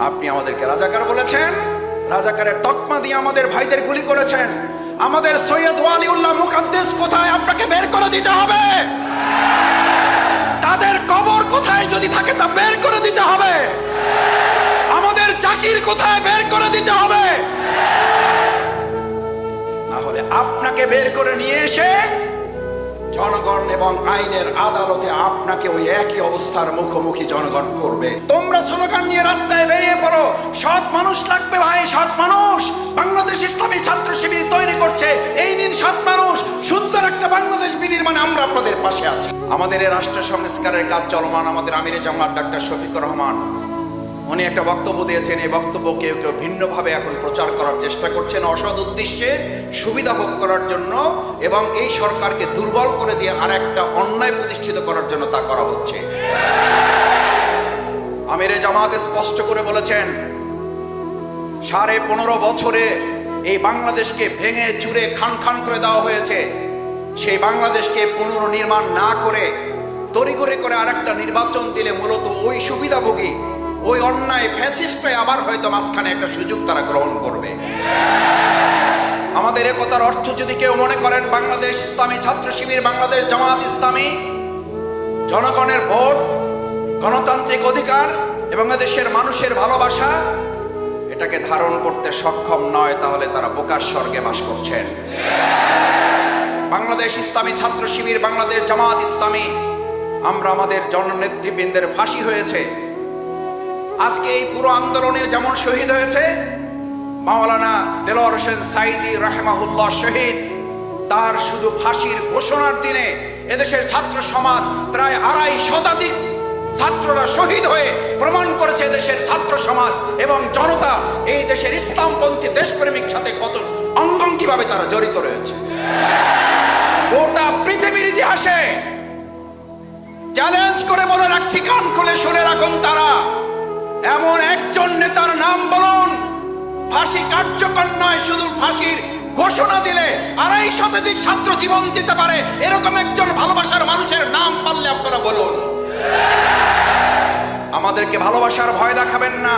আপনি আমাদেরকে রাজাকার বলেছেন, রাজাকারের তকমা দিয়ে আমাদের ভাইদের গুলি করেছেন। আমাদের সৈয়দ ওয়ালিউল্লাহ মুকাদ্দেস কোথায়? আপনাকে বের করে দিতে হবে। তাদের কবর কোথায় যদি থাকে তা বের করে দিতে হবে। আমাদের চাকির কোথায়? বের করে দিতে হবে। তাহলে আপনাকে বের করে নিয়ে এসে জনগণ এবং আইনের আদালতে আপনাকে ওই একই অবস্থার মুখোমুখি জনগণ করবে। তোমরা স্লোগান নিয়ে রাস্তায় বেরিয়ে পড়ো। সৎ মানুষ লাগবে ভাই, সৎ মানুষ। বাংলাদেশ ইসলামী ছাত্র শিবির তৈরি করছে। এই দিন সৎ মানুষ। সুন্দর একটা বাংলাদেশ বিনির্মাণে আমরা আপনাদের পাশে আছি। আমাদের এই রাষ্ট্র সংস্কারের কাজ চলমান আমাদের আমিরে জামাত ডাক্তার শফিকুর রহমান। উনি একটা বক্তব্য দিয়েছেন, এই বক্তব্য কেউ কেউ ভিন্নভাবে এখন প্রচার করার চেষ্টা করছেন অসৎ উদ্দেশ্যে সুবিধা ভোগ করার জন্য এবং এই সরকারকে দুর্বল করে দিয়ে আর একটা অন্যায় প্রতিষ্ঠিত করার জন্য তা করা হচ্ছে। আমিরে জামাত স্পষ্ট করে বলেছেন, সাড়ে পনেরো বছরে এই বাংলাদেশকে ভেঙে চুরে খান খান করে দেওয়া হয়েছে। সেই বাংলাদেশকে পুনর্নির্মাণ না করে তড়িঘড়ি করে আরেকটা নির্বাচন দিলে মূলত ওই সুবিধাভোগী ওই অন্যায় ফ্যাসিস্টে আবার হয়তো মাঝখানে একটা সুযোগ তারা গ্রহণ করবে। আমাদের একতার অর্থ যদি কেউ মনে করেন বাংলাদেশ ইসলামী ছাত্র শিবির, বাংলাদেশ জামাত ইসলামী, জনগণের ভোট, গণতান্ত্রিক অধিকার এবং দেশের মানুষের ভালোবাসা, এটাকে ধারণ করতে সক্ষম নয়, তাহলে তারা বোকার স্বর্গে বাস করছেন। বাংলাদেশ ইসলামী ছাত্র শিবির, বাংলাদেশ জামাত ইসলামী, আমরা আমাদের জননেতৃবৃন্দের ফাঁসি হয়েছে। আজকে এই পুরো আন্দোলনে যেমন শহীদ হয়েছে, মাওলানা দেলোয়ার হোসেন সাইদি রাহমাহুল্লাহ শহীদ, তার শুধু ফাঁসির ঘোষণার দিনে এদেশের ছাত্র সমাজ প্রায় আড়াই শতাধিক ছাত্ররা শহীদ হয়ে প্রমাণ করেছে এদেশের ছাত্র সমাজ এবং জনতা এই দেশের ইসলামপন্থী দেশপ্রেমিক সাথে কত অঙ্গঙ্গিভাবে তারা জড়িত রয়েছে। গোটা পৃথিবীর ইতিহাসে চ্যালেঞ্জ করে বলে রাখছি, কান খুলে শুনে রাখুন তারা। এমন একজন নেতার নাম বলুন। ফাঁসি কার্যকর নয়, শুধু ফাঁসির ঘোষণা দিলে আড়াই শতাধিক ছাত্র জীবন দিতে পারে। এরকম একজন ভালোবাসার মানুষের নাম পারলে আপনারা বলুন। আমাদেরকে ভালোবাসার ভয় দেখাবেন না।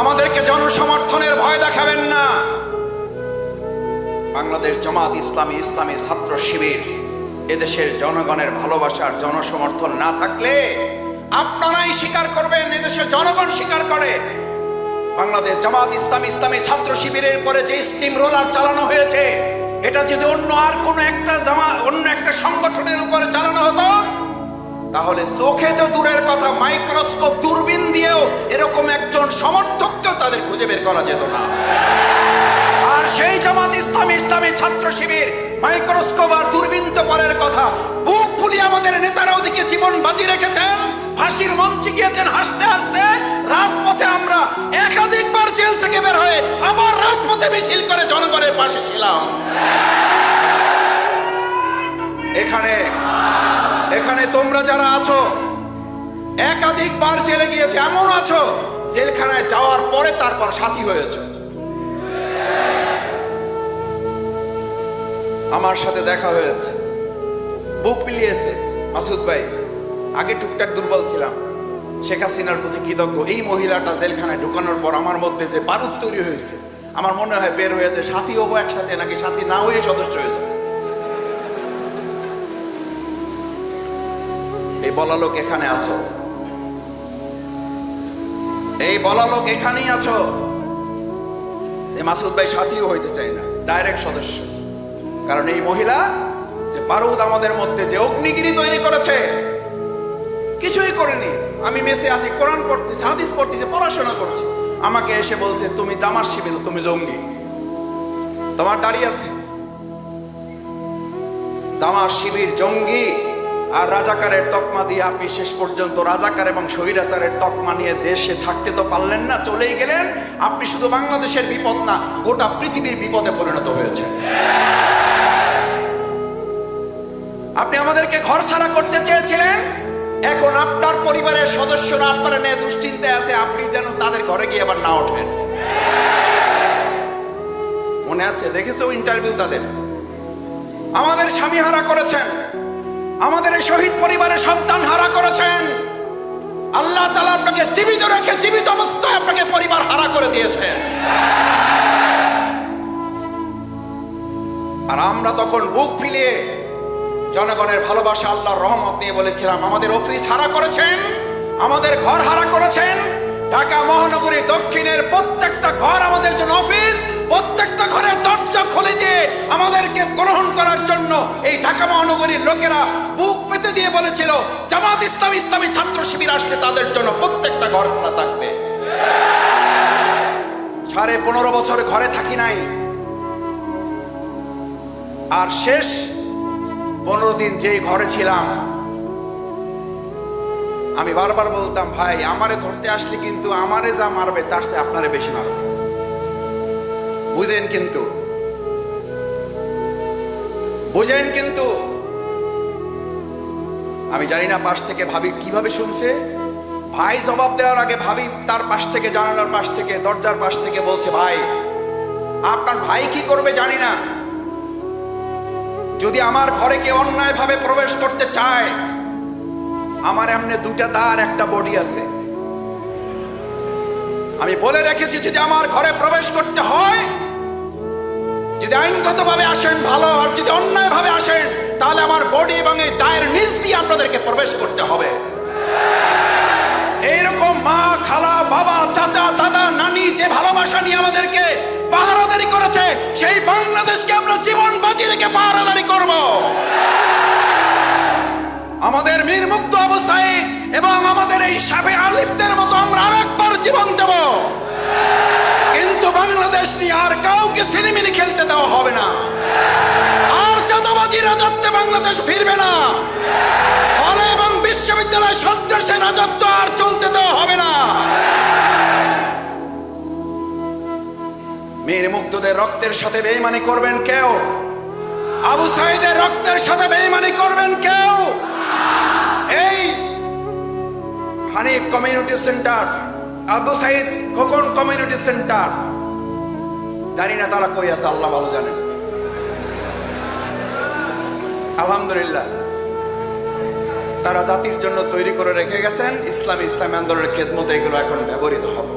আমাদেরকে জনসমর্থনের ভয় দেখাবেন না। বাংলাদেশ জামাত ইসলামী ইসলামী ছাত্র শিবির এদেশের জনগণের ভালোবাসার জনসমর্থন না থাকলে আপনারাই স্বীকার করবেন এদেশের জনগণ স্বীকার করে। বাংলাদেশ জামাত ইসলাম ইসলামী ছাত্র শিবিরের পরে যে স্টিম রোলার চালানো হয়েছে, এটা যদি অন্য আর কোনো একটা জামা, অন্য একটা সংগঠনের উপরে চালানো হতো, তাহলে চোখে তো দূরের কথা মাইক্রোস্কোপ দূরবীন দিয়েও এরকম একজন সমর্থককেও তাদের খুঁজে বের করা যেত না। আর সেই জামাত ইসলামী ইসলামী ছাত্র শিবির মাইক্রোস্কোপ আর দূরবীন তো পরের কথা, বুক ফুলি আমাদের নেতারা ওদিকে জীবন বাজি রেখেছেন ফাঁসির মঞ্চে গিয়েছেন, হাসতে হাসতে রাজপথে আমরা একাধিকবার জেল থেকে বের হয়ে আবার রাজপথে মিছিল করে জনগণের পাশে ছিলাম। এখানে এখানে তোমরা যারা আছো, একাধিকবার জেলে গিয়েছে, এমন আছো, জেলখানায় যাওয়ার পরে তারপর সাথী হয়েছে। আমার সাথে দেখা হয়েছে। বুক মিলিয়েছে, মাসুদ ভাই। আগে টুকটাক দুর্বল ছিলাম। শেখ হাসিনার প্রতি কৃতজ্ঞ। এই মহিলাটা জেলখানায় ঢুকানোর পর আমার মধ্যে যে বারুদ তৈরি হয়েছে, আমার মনে হয় বের হয়ে যে সাথী হব একসাথে নাকি সাথী না হয়ে সদস্য হয়ে যাবে। এই বলা লোক এখানে আছো? এই বলা লোক এখানেই আছো? এই মাসুদ ভাই সাথীও হইতে চাই না, ডাইরেক্ট সদস্য। কারণ এই মহিলা যে বারুদ আমাদের মধ্যে যে অগ্নিগিরি তৈরি করেছে কিছুই করেনি। আমি মেসে আছি, কোরআন পড়তেছি, হাদিস পড়তেছি, পড়াশোনা করছি। আমাকে এসে বলছে, তুমি জামার শিবির, তুমি জঙ্গি। তোমার দাঁড়িয়ে আছে? জামার শিবির, জঙ্গি। আর রাজাকারের তকমা দিয়ে আপনি শেষ পর্যন্ত রাজাকার এবং স্বৈরাচারের তকমা নিয়ে দেশে থাকতে তো পারলেন না, চলেই গেলেন। আপনি শুধু বাংলাদেশের বিপদ না, গোটা পৃথিবীর বিপদে পরিণত হয়েছে আপনি আমাদেরকে ঘর ছাড়া করতে চেয়েছিলেন? এখন আপনার পরিবারের সদস্যরা আপনার নিয়ে দুশ্চিন্তায় আছে, আপনি যেন তাদের ঘরে গিয়ে আবার না ওঠেন। মনে আছে? দেখেছ ইন্টারভিউ তাদের? আমাদের স্বামী হারা করেছেন। আমাদের এই শহীদ পরিবারের সন্তান হারা করেছেন। আল্লাহ তালা আপনাকে জীবিত রেখে জীবিত অবস্থায় আপনাকে পরিবার হারা করে দিয়েছে। আর আমরা তখন বুক ফিলিয়ে জনগণের ভালোবাসা আল্লাহর রহমত নিয়ে বলেছিলাম, আমাদের অফিস হারা করেছেন, আমাদের ঘর হারা করেছেন। ঢাকা মহানগরী দক্ষিণের প্রত্যেকটা ঘর আমাদের জন্য অফিস, প্রত্যেকটা ঘরের দরজা খুলে দিয়ে আমাদেরকে গ্রহণ করার জন্য এই ঢাকা মহানগরীর লোকেরা বুক পেতে দিয়ে বলেছিল, জামাত ইসলাম ইসলামী ছাত্র শিবির আসলে তাদের জন্য প্রত্যেকটা ঘর খোলা থাকবে। সাড়ে পনেরো বছর ঘরে থাকি নাই। আর শেষ পনেরো দিন যেই ঘরে ছিলাম, আমি বারবার বলতাম, ভাই, আমারে ধরতে আসলে কিন্তু আমারে যা মারবে, তার চেয়ে আপনারে বেশি মারবে। বুঝেন কিন্তু? বুঝেন কিন্তু? আমি জানি না পাশ থেকে ভাবি কীভাবে শুনছে। ভাই জবাব দেওয়ার আগে ভাবি তার পাশ থেকে, জানালার পাশ থেকে, দরজার পাশ থেকে বলছে, ভাই, আপনার ভাই কি করবে জানি না। যদি আমার ঘরে কেউ অন্যায় ভাবে প্রবেশ করতে চায়, আমার এমনি দুটা দাঁড় একটা বডি আছে। আমি বলে রেখেছি, যদি আমার ঘরে প্রবেশ করতে হয়, যদি আইনগত ভাবে আসেন ভালো, আর যদি অন্যায় ভাবে আসেন, তাহলে আমার বডি এবং এই দায়ের নিচ দিয়ে আপনাদেরকে প্রবেশ করতে হবে। মা, খালা, বাবা, চাচা, দাদা, নানি যে ভালোবাসা নিয়ে আমাদেরকে পাহারাদারি করেছে, সেই বাংলাদেশকে আমরা জীবন বাজি রেখে পাহারাদারি করব। আমাদের মীর মুক্ত অবস্থায় এবং আমাদের এই সাবে আলিপদের মতো আমরা আরেকবার জীবন দেব। কিন্তু বাংলাদেশ নিয়ে আর কাউকে সিনেমিনি খেলতে দেওয়া হবে না। আর চাঁদাবাজি রাজত্বে বাংলাদেশ ফিরবে না। বিশ্ববিদ্যালয় সন্ত্রাসের রাজত্ব আর চলতে দেওয়া হবে না। মীর মুগ্ধদের রক্তের সাথে বেইমানি করবেন কেউ? আবু সাইদের রক্তের সাথে বেইমানি করবেন কেউ? এই Hanif community centre, Abu Said Khokon community centre. জানি না তারা কই আছে, আল্লাহ ভালো জানেন। আলহামদুলিল্লাহ। তারা জাতির জন্য তৈরি করে রেখে গেছেন। ইসলামী ইসলামী আন্দোলনের খেদমতে, এগুলো এখন ব্যবহৃত হবে।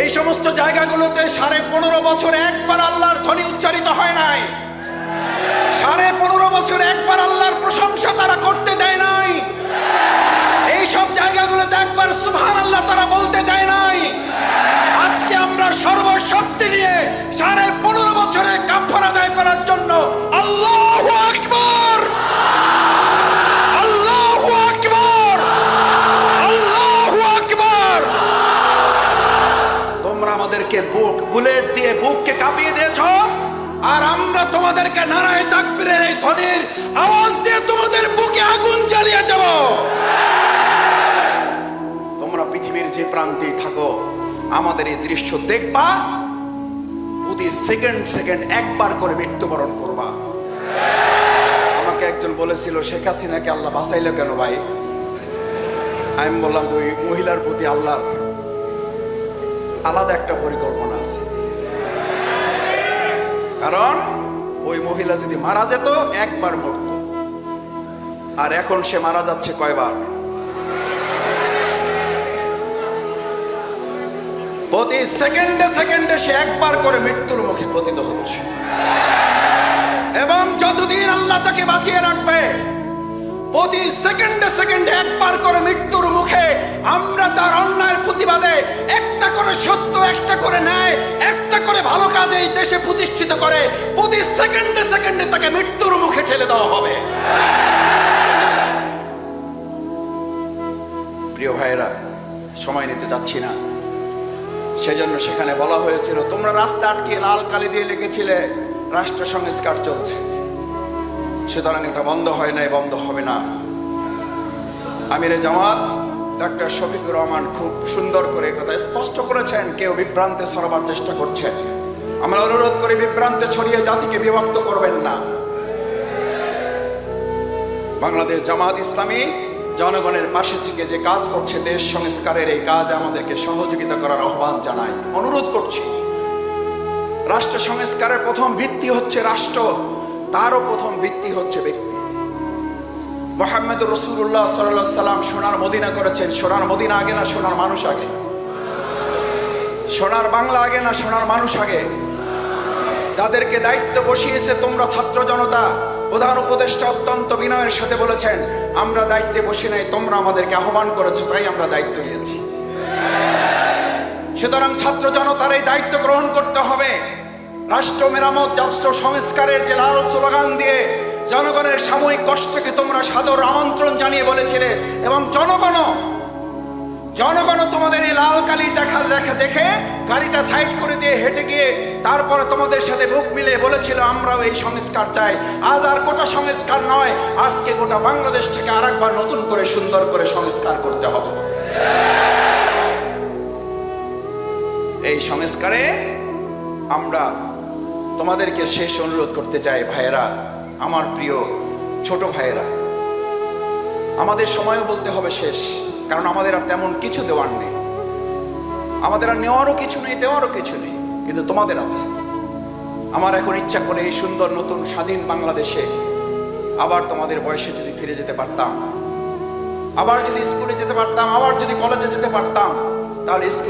এই সমস্ত জায়গাগুলোতে সাড়ে পনেরো বছর একবার আল্লাহর ধ্বনি উচ্চারিত হয় নাই। সাড়ে পনেরো বছর একবার আল্লাহর প্রশংসা তারা করতে দেয় নাই। এই সব জায়গাগুলোতে একবার সুবহান আল্লাহ তারা বলতে দেয় নাই। আজকে আমরা সর্বশক্তি নিয়ে সাড়ে তোমাদেরকে নারায় তাকবীরের এই ধ্বনির আওয়াজ দিয়ে তোমাদের বুকে আগুন জ্বালিয়ে দেব। তোমরা পৃথিবীর যে প্রান্তেই থাকো, আমাদের এই দৃশ্য দেখবা, প্রতি সেকেন্ড সেকেন্ড একবার করে মৃত্যুবরণ করবা। আমাকে একজন বলেছিল, শেখ হাসিনাকে আল্লাহ বাঁচাইলো কেন ভাই? আমি বললাম যে, ওই মহিলার প্রতি আল্লাহর আলাদা একটা পরিকল্পনা আছে। কারণ ওই মহিলা যদি মারা যেত, একবার মরত। আর এখন সে মারা যাচ্ছে কয়বার? প্রতি সেকেন্ডে সেকেন্ডে সে একবার করে মৃত্যুর মুখে পতিত হচ্ছে। এবং যতদিন আল্লাহ তাকে বাঁচিয়ে রাখবে প্রতি সেকেন্ডে সেকেন্ডে একবার করে মৃত্যুর মুখে আমরা তার অন্যায়ের প্রতিবাদে একটা করে সত্য, একটা করে ন্যায়, একটা করে ভালো কাজ এই দেশে প্রতিষ্ঠিত করে প্রতি সেকেন্ডে সেকেন্ডে তাকে মৃত্যুর মুখে ঠেলে দেওয়া হবে। প্রিয় ভাইয়েরা, সময় নিতে চাচ্ছি না। সেজন্য সেখানে বলা হয়েছিল, তোমরা রাস্তা আটকে লাল কালি দিয়ে লিখেছিলে রাষ্ট্র সংস্কার চলছে। সুতরাং এটা বন্ধ হয় নাই, বন্ধ হবে না। আমিরে জামাত, ডাক্তার শফিকুর রহমান খুব সুন্দর করে কথা স্পষ্ট করেছেন, কেউ বিভ্রান্তে ছড়াবার চেষ্টা করছে আমরা অনুরোধ করি, বিভ্রান্তে ছড়িয়ে জাতিকে বিভক্ত করবেন না। বাংলাদেশ জামাত ইসলামী জনগণের পাশে থেকে যে কাজ করছে, দেশ সংস্কারের এই কাজে আমাদেরকে সহযোগিতা করার আহ্বান জানাই। অনুরোধ করছি, রাষ্ট্র সংস্কারের প্রথম ভিত্তি হচ্ছে রাষ্ট্র। তারও প্রথম ভিত্তি হচ্ছে ব্যক্তি। মোহাম্মদ রসুল্লাহ সাল্লাহ সাল্লাম সোনার মদিনা করেছেন। সোনার মদিনা আগে না সোনার মানুষ আগে? সোনার বাংলা আগে না সোনার মানুষ আগে? যাদেরকে দায়িত্ব বসিয়েছে তোমরা ছাত্র জনতা, প্রধান উপদেষ্টা অত্যন্ত বিনয়ের সাথে বলেছেন, আমরা দায়িত্বে বসে নাই, তোমরা আমাদেরকে আহ্বান করেছ, তাই আমরা দায়িত্ব নিয়েছি। সুতরাং ছাত্র জনতার এই দায়িত্ব গ্রহণ করতে হবে। রাষ্ট্র মেরামত রাষ্ট্র সংস্কারের যে লাল স্লোগান দিয়ে জনগণের সাময়িক কষ্টকে তোমরা সাদর আমন্ত্রণ জানিয়ে বলেছিলে এবং জনগণও জনগণ তোমাদের এই লাল কালি দেখা দেখা দেখে গাড়িটা সাইড করে দিয়ে হেঁটে গিয়ে তারপরে তোমাদের সাথে বুক মিলে বলেছিল, আমরাও এই সংস্কার চাই। আজ আর গোটা সংস্কার নয়, আজকে গোটা বাংলাদেশ থেকে আরেকবার নতুন করে সুন্দর করে সংস্কার করতে হবে। এই সংস্কারে আমরা তোমাদেরকে শেষ অনুরোধ করতে চাই ভাইয়েরা, আমার প্রিয় ছোট ভাইয়েরা। আমাদের সময়ও বলতে হবে শেষ, কারণ আমাদের আর তেমন কিছু দেওয়ার নেই। আমাদের আর নেওয়ারও কিছু নেই, দেওয়ারও কিছু নেই, কিন্তু তোমাদের আছে। আমার এখন ইচ্ছা করে এই সুন্দর নতুন স্বাধীন বাংলাদেশে আবার তোমাদের বয়সে যদি ফিরে যেতে পারতাম, আবার যদি স্কুলে যেতে পারতাম, আবার যদি কলেজে যেতে পারতাম, তাহলে স্কুল